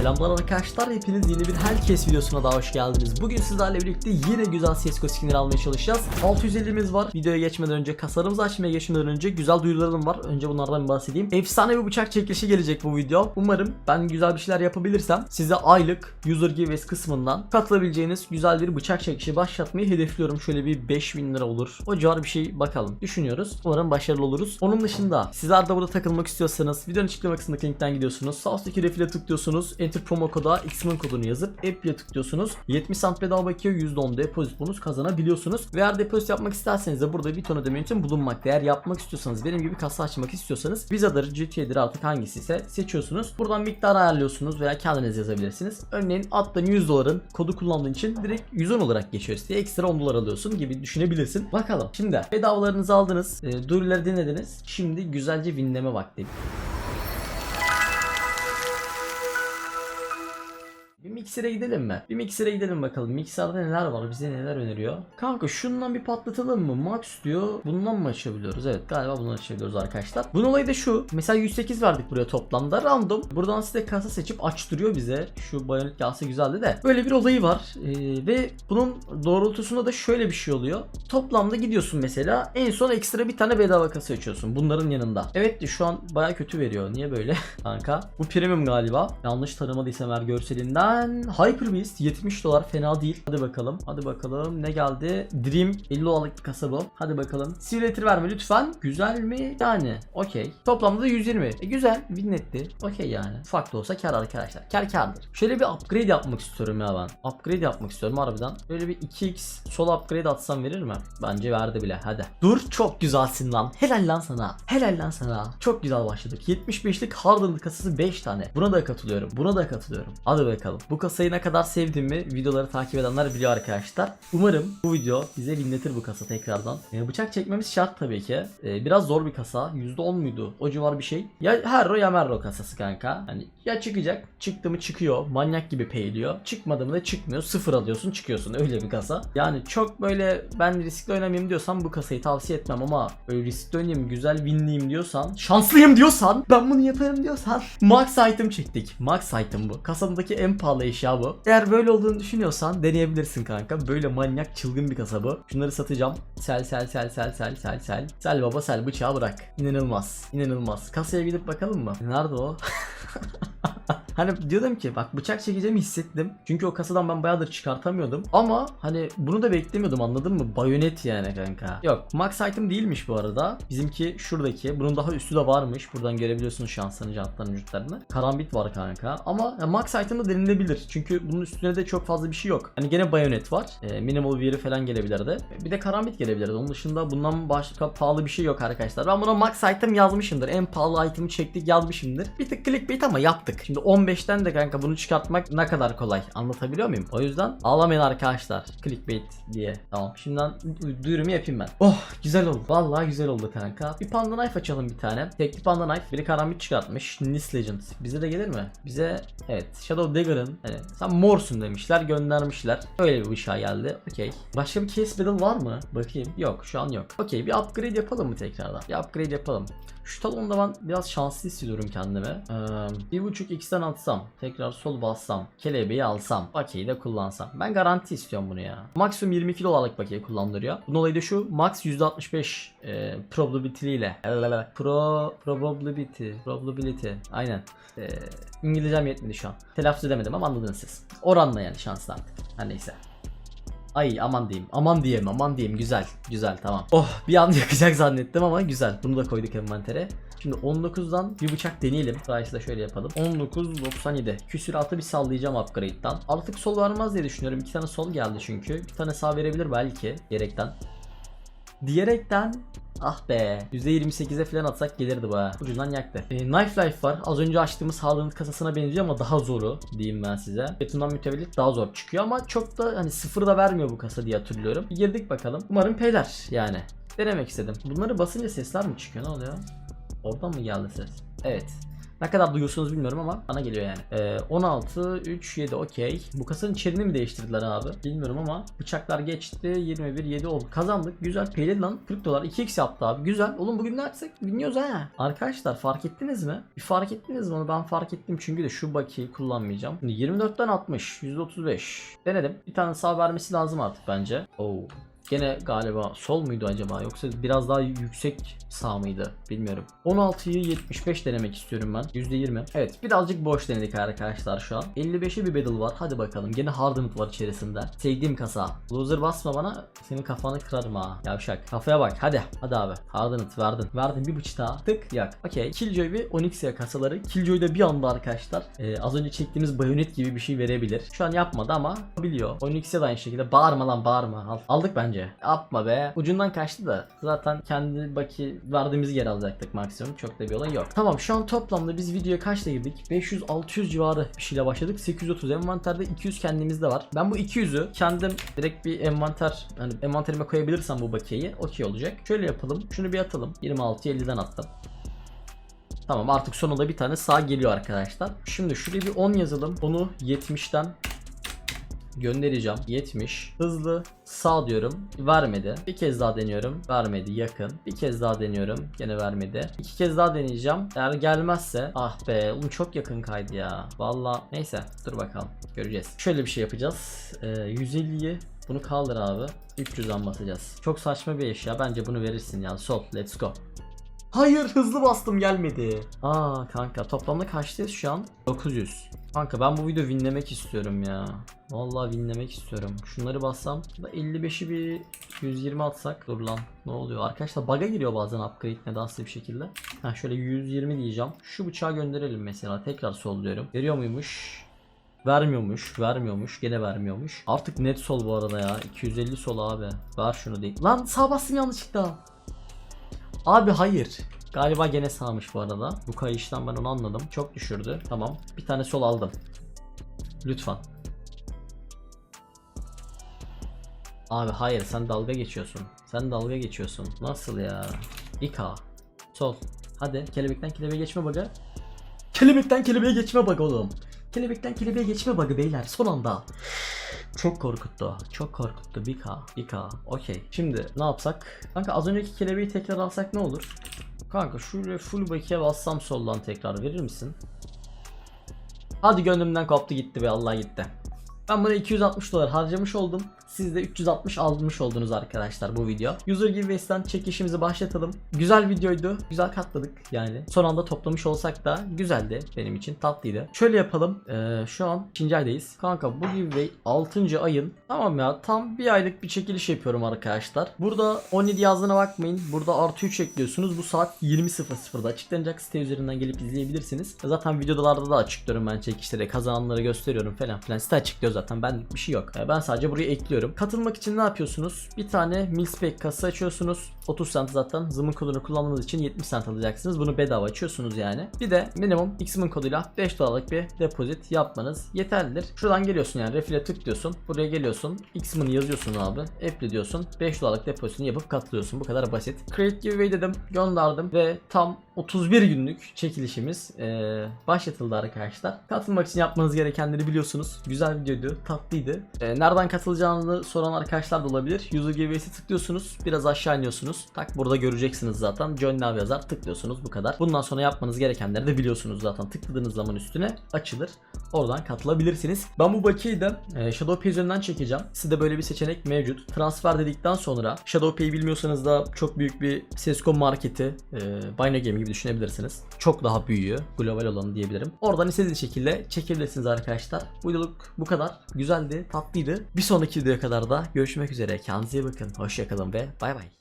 Selamlar arkadaşlar hepiniz yeni bir herkes videosuna daha hoş geldiniz. Bugün sizlerle birlikte yine güzel CSGO skinleri almaya çalışacağız. 650'miz var. Videoya geçmeden önce kasarımızı açmaya geçmeden önce güzel duyurularım var. Önce bunlardan bahsedeyim. Efsane bir bıçak çekilişi gelecek bu video. Umarım ben güzel bir şeyler yapabilirsem size aylık user giveaways kısmından katılabileceğiniz güzel bir bıçak çekişi başlatmayı hedefliyorum. Şöyle bir 5000 lira olur. O civar bir şey bakalım. Düşünüyoruz. Umarım başarılı oluruz. Onun dışında sizler de burada takılmak istiyorsanız videonun açıklama kısmındaki linkten gidiyorsunuz. Sağ üstteki refile tıklıyorsunuz. Enter promo koda Xmin kodunu yazıp app'ye tıklıyorsunuz. 70 cent bedava bakiye %10 depozit bonus kazanabiliyorsunuz. Ve eğer depozit yapmak isterseniz de burada bir ton ödeme yöntemi bulunmakta. Eğer yapmak istiyorsanız benim gibi kasa açmak istiyorsanız Visa'dır, GTA'dir artık hangisi ise seçiyorsunuz. Buradan miktar ayarlıyorsunuz veya kendiniz yazabilirsiniz. Örneğin attığın 100 doların kodu kullandığın için direkt 110 olarak geçiyor siteye. Ekstra 10 dolar alıyorsun gibi düşünebilirsin. Bakalım. Şimdi bedavalarınızı aldınız. E, duyuruları dinlediniz. Şimdi güzelce winleme vakti. Miksere gidelim mi? Bir miksere gidelim bakalım. Mikserde neler var? Bize neler öneriyor? Kanka şundan bir patlatalım mı? Max diyor. Bundan mı açabiliyoruz? Evet galiba bundan açabiliyoruz arkadaşlar. Bunun olayı da şu. Mesela 108 verdik buraya toplamda. Random. Buradan size kasa seçip açtırıyor bize. Şu bayonet gelse güzeldi de. Böyle bir olayı var. Ee, ve bunun doğrultusunda da şöyle bir şey oluyor. Toplamda gidiyorsun mesela. En son ekstra bir tane bedava kasa açıyorsun. Bunların yanında. Evet de şu an baya kötü veriyor. Niye böyle? Kanka. Bu premium galiba. Yanlış tanımadıysam eğer görselinden. Hyper Beast 70 dolar fena değil. Hadi bakalım. Hadi bakalım. Ne geldi? Dream 50 dolarlık bir kasa bu. Hadi bakalım. Simulator verme lütfen. Güzel mi? Yani. Okey. Toplamda da 120. E, güzel. Win. Okey yani. Ufak da olsa kar arkadaşlar. Kar kardır. Şöyle bir upgrade yapmak istiyorum ya ben. Upgrade yapmak istiyorum harbiden. Böyle bir 2x sol upgrade atsam verir mi? Bence verdi bile. Hadi. Dur çok güzelsin lan. Helal lan sana. Helal lan sana. Çok güzel başladık. 75'lik Hardened kasası 5 tane. Buna da katılıyorum. Buna da katılıyorum. Hadi bakalım. Bu kasayı ne kadar sevdiğimi videoları takip edenler biliyor arkadaşlar. Umarım bu video bize dinletir bu kasa tekrardan. Ee, bıçak çekmemiz şart tabii ki. Ee, biraz zor bir kasa. %10 muydu? O civar bir şey. Ya Herro ya Merro kasası kanka. Hani ya çıkacak. Çıktı mı çıkıyor. Manyak gibi payliyor. Çıkmadı mı da çıkmıyor. Sıfır alıyorsun çıkıyorsun. Öyle bir kasa. Yani çok böyle ben riskli oynamayayım diyorsan bu kasayı tavsiye etmem ama öyle riskli oynayayım güzel winliyim diyorsan şanslıyım diyorsan ben bunu yaparım diyorsan max item çektik. Max item bu. Kasadaki en pahalı eşya bu. Eğer böyle olduğunu düşünüyorsan deneyebilirsin kanka. Böyle manyak çılgın bir kasa bu. Şunları satacağım. Sel sel sel sel sel sel sel. Sel baba sel bıçağı bırak. İnanılmaz. İnanılmaz. Kasaya gidip bakalım mı? Nerede o? Hani diyordum ki bak bıçak çekeceğimi hissettim. Çünkü o kasadan ben bayağıdır çıkartamıyordum. Ama hani bunu da beklemiyordum anladın mı? Bayonet yani kanka. Yok max item değilmiş bu arada. Bizimki şuradaki. Bunun daha üstü de varmış. Buradan görebiliyorsunuz şanslarını, jantlarını, vücutlarını. Karambit var kanka. Ama ya, max item da denilebilir. Çünkü bunun üstüne de çok fazla bir şey yok. Hani gene bayonet var. E, minimal wear'i falan gelebilirdi. Bir de karambit gelebilirdi. Onun dışında bundan başka pahalı bir şey yok arkadaşlar. Ben buna max item yazmışımdır. En pahalı item'i çektik yazmışımdır. Bir tık clickbait ama yaptık. Şimdi 15'ten de kanka bunu çıkartmak ne kadar kolay. Anlatabiliyor muyum? O yüzden ağlamayın arkadaşlar. Clickbait diye. Tamam. Şimdiden du- duyurumu yapayım ben. Oh güzel oldu. Vallahi güzel oldu kanka. Bir panda knife açalım bir tane. Tekli panda knife. Biri karambit çıkartmış. Nis Legend. Bize de gelir mi? Bize evet. Shadow Dagger'ın hani sen morsun demişler göndermişler. Öyle bir bıçağı geldi. Okey. Başka bir case battle var mı? Bakayım. Yok şu an yok. Okey bir upgrade yapalım mı tekrardan? Bir upgrade yapalım. Şu talonda ben biraz şanslı hissediyorum kendimi. Ee, bir buçuk x'ten atsam, tekrar sol bassam, kelebeği alsam, bakiyeyi de kullansam. Ben garanti istiyorum bunu ya. Maksimum 22 dolarlık bakiye kullandırıyor. Bunun olayı da şu, max %65 e, probability ile. Pro, probability, probability. Aynen. E, İngilizcem yetmedi şu an. Telaffuz edemedim ama anladınız siz. Oranla yani şanslı artık. Her neyse. Ay aman diyeyim. Aman diyeyim aman diyeyim. Güzel. Güzel tamam. Oh bir an yakacak zannettim ama güzel. Bunu da koyduk envantere. Şimdi 19'dan bir bıçak deneyelim. Price'ı da şöyle yapalım. 19.97. Küsüratı bir sallayacağım upgrade'den. Artık sol vermez diye düşünüyorum. İki tane sol geldi çünkü. Bir tane sağ verebilir belki. Diyerekten. Diyerekten Ah be. %28'e falan atsak gelirdi bu ha. Ucundan yaktı. E, Knife Life var. Az önce açtığımız Hardened kasasına benziyor ama daha zoru diyeyim ben size. Betundan mütevellit daha zor çıkıyor ama çok da hani sıfır da vermiyor bu kasa diye hatırlıyorum. Bir girdik bakalım. Umarım peyler yani. Denemek istedim. Bunları basınca sesler mi çıkıyor? Ne oluyor? Oradan mı geldi ses? Evet. Ne kadar duyuyorsunuz bilmiyorum ama bana geliyor yani. Ee, 16, 3, 7 okey. Bu kasanın içeriğini mi değiştirdiler abi? Bilmiyorum ama bıçaklar geçti. 21, 7 oldu. Kazandık. Güzel. Payled lan. 40 dolar. 2x yaptı abi. Güzel. Oğlum bugün ne yapsak? Bilmiyoruz ha. Arkadaşlar fark ettiniz mi? Bir fark ettiniz mi? Ben fark ettim çünkü de şu bakiyi kullanmayacağım. Şimdi 24'ten 60. %35. Denedim. Bir tane sağ vermesi lazım artık bence. Oo. Gene galiba sol muydu acaba yoksa biraz daha yüksek sağ mıydı bilmiyorum. 16'yı 75 denemek istiyorum ben. %20. Evet birazcık boş denedik arkadaşlar şu an. 55'e bir battle var. Hadi bakalım. Gene Hardened var içerisinde. Sevdiğim kasa. Loser basma bana. Senin kafanı kırarım ha. Yavşak. Kafaya bak. Hadi. Hadi abi. Hardened verdin. Verdin bir bıçı daha. Tık yak. Okey. Killjoy ve Onyxia kasaları. Killjoy'da bir anda arkadaşlar. e, az önce çektiğimiz bayonet gibi bir şey verebilir. Şu an yapmadı ama biliyor. Onyxia da aynı şekilde. Bağırma lan bağırma. Al. Aldık bence. Yapma be. Ucundan kaçtı da. Zaten kendi baki verdiğimiz yer alacaktık maksimum. Çok da bir olay yok. Tamam şu an toplamda biz videoya kaçta girdik? 500-600 civarı bir şeyle başladık. 830 envanterde 200 kendimizde var. Ben bu 200'ü kendim direkt bir envanter hani envanterime koyabilirsem bu bakiyeyi okey olacak. Şöyle yapalım. Şunu bir atalım. 26'ya 50'den attım. Tamam artık sonunda bir tane sağ geliyor arkadaşlar. Şimdi şuraya bir 10 yazalım. Onu 70'ten göndereceğim. 70. Hızlı sağ diyorum. Vermedi. Bir kez daha deniyorum. Vermedi. Yakın. Bir kez daha deniyorum. Gene vermedi. İki kez daha deneyeceğim. Eğer gelmezse ah be oğlum çok yakın kaydı ya. Valla neyse dur bakalım. Göreceğiz. Şöyle bir şey yapacağız. Ee, 150'yi bunu kaldır abi. 300'den basacağız. Çok saçma bir eşya. Bence bunu verirsin ya. Sol. Let's go. Hayır hızlı bastım gelmedi. Aa kanka toplamda kaçtayız şu an? 900. Kanka ben bu video winlemek istiyorum ya. Vallahi winlemek istiyorum. Şunları bassam da 55'i bir 120 atsak dur lan ne oluyor arkadaşlar bug'a giriyor bazen upgrade nedense bir şekilde. Ha şöyle 120 diyeceğim. Şu bıçağı gönderelim mesela tekrar solluyorum. Veriyor muymuş? Vermiyormuş, vermiyormuş, gene vermiyormuş. Artık net sol bu arada ya. 250 sol abi. Ver şunu değil. Lan sağ bastım yanlışlıkla. Abi hayır. Galiba gene sağmış bu arada. Bu kayıştan ben onu anladım. Çok düşürdü. Tamam. Bir tane sol aldım. Lütfen. Abi hayır sen dalga geçiyorsun. Sen dalga geçiyorsun. Nasıl ya? İka. Sol. Hadi kelebekten kelebeğe geçme bug'ı. Kelebekten kelebeğe geçme bug oğlum. Kelebekten kelebeğe geçme bug'ı beyler son anda. Çok korkuttu. Çok korkuttu. 1K. 1K. Okey. Şimdi ne yapsak? Kanka az önceki kelebeği tekrar alsak ne olur? Kanka şuraya full bakiye bassam soldan tekrar verir misin? Hadi gönlümden koptu gitti be Allah gitti. Ben buna 260 dolar harcamış oldum. Siz de 360 almış oldunuz arkadaşlar bu video. User Giveaways'ten çekişimizi başlatalım. Güzel videoydu. Güzel katladık yani. Son anda toplamış olsak da güzeldi benim için. Tatlıydı. Şöyle yapalım. Ee, şu an 5. aydayız. Kanka bu giveaway 6. ayın tamam ya tam bir aylık bir çekiliş yapıyorum arkadaşlar. Burada 17 yazdığına bakmayın. Burada artı 3 ekliyorsunuz. Bu saat 20.00'da açıklanacak. Site üzerinden gelip izleyebilirsiniz. Zaten videolarda da açıklıyorum ben çekişleri. Kazananları gösteriyorum falan filan. Site açıklıyor zaten. Ben bir şey yok. Ee, Ben sadece buraya ekliyorum. Katılmak için ne yapıyorsunuz? Bir tane Milspec kasa açıyorsunuz. 30 cent zaten. Zımın kodunu kullandığınız için 70 cent alacaksınız. Bunu bedava açıyorsunuz yani. Bir de minimum X'min koduyla 5 dolarlık bir depozit yapmanız yeterlidir. Şuradan geliyorsun yani refile tıklıyorsun. Buraya geliyorsun. X'mini yazıyorsun abi. Apply diyorsun. 5 dolarlık depozitini yapıp katılıyorsun. Bu kadar basit. Create giveaway dedim. Gönderdim ve tam 31 günlük çekilişimiz eee, başlatıldı arkadaşlar. Katılmak için yapmanız gerekenleri biliyorsunuz. Güzel videoydu, tatlıydı. Eee, nereden katılacağını soran arkadaşlar da olabilir. User Giveaway'si tıklıyorsunuz. Biraz aşağı iniyorsunuz. Tak burada göreceksiniz zaten. Join Now yazar tıklıyorsunuz bu kadar. Bundan sonra yapmanız gerekenleri de biliyorsunuz zaten. Tıkladığınız zaman üstüne açılır. Oradan katılabilirsiniz. Ben bu bakiyeyi de e, ShadowPay üzerinden çekeceğim. Sizde böyle bir seçenek mevcut. Transfer dedikten sonra ShadowPay'i bilmiyorsanız da çok büyük bir Cisco marketi, e, Bino Game gibi düşünebilirsiniz. Çok daha büyüğü, global olanı diyebilirim. Oradan istediğiniz şekilde çekebilirsiniz arkadaşlar. Bu videoluk bu kadar. Güzeldi, tatlıydı. Bir sonraki videoya kadar da görüşmek üzere. Kendinize iyi bakın. Hoşçakalın ve bay bay.